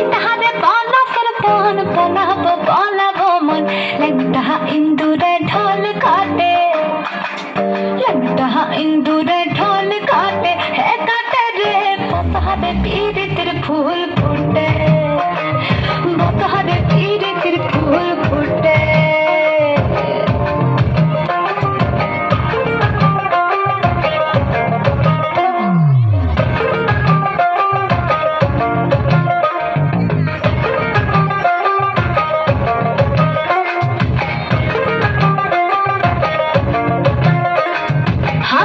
বিন্দাহারে পলাশের বন পলাবো পলাবো মন লেংটা ইন্দুরে ঢোল কাটে। লেংটা ইন্দুরে ঢোল কাটে। হে কাটে রে পতাহারে পীড়িতের ফুল ফুটে। পতাহারে পীড়িতের ফুল ফুটে।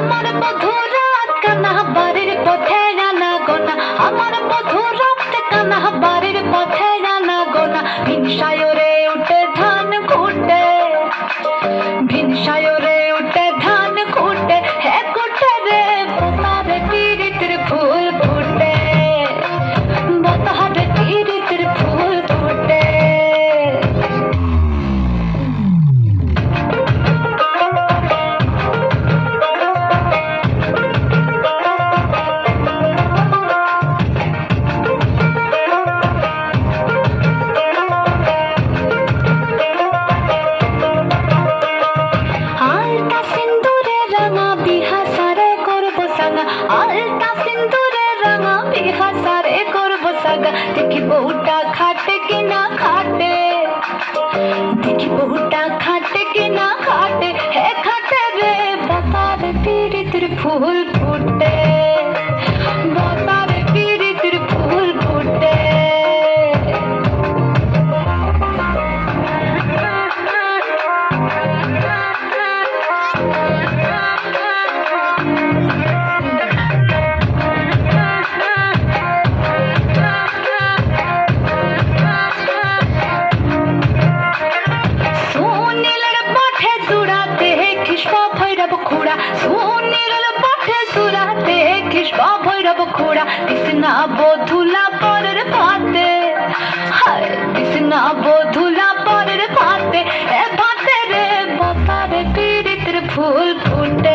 আমার বধু রাত কানা বাড়ির পথে না গোনা। আমার বধু করব সাঙ্গা দেখি বহুটা খাটে কিনা খাটে দেখি বহুটা খাটে কিনা খাটে হে খাটে রে বতার পীড়িতের ফুল ফুটে বতার ভৈরব খুড়া সুনীলের পাঠে ভৈরব খুড়া কৃষ্ণা বধুলা পরের ভাতে হায়, কৃষ্ণা বধুলা পরের ভাতে এ ভাতে রে বতারে পীড়িতের ফুল ফুটে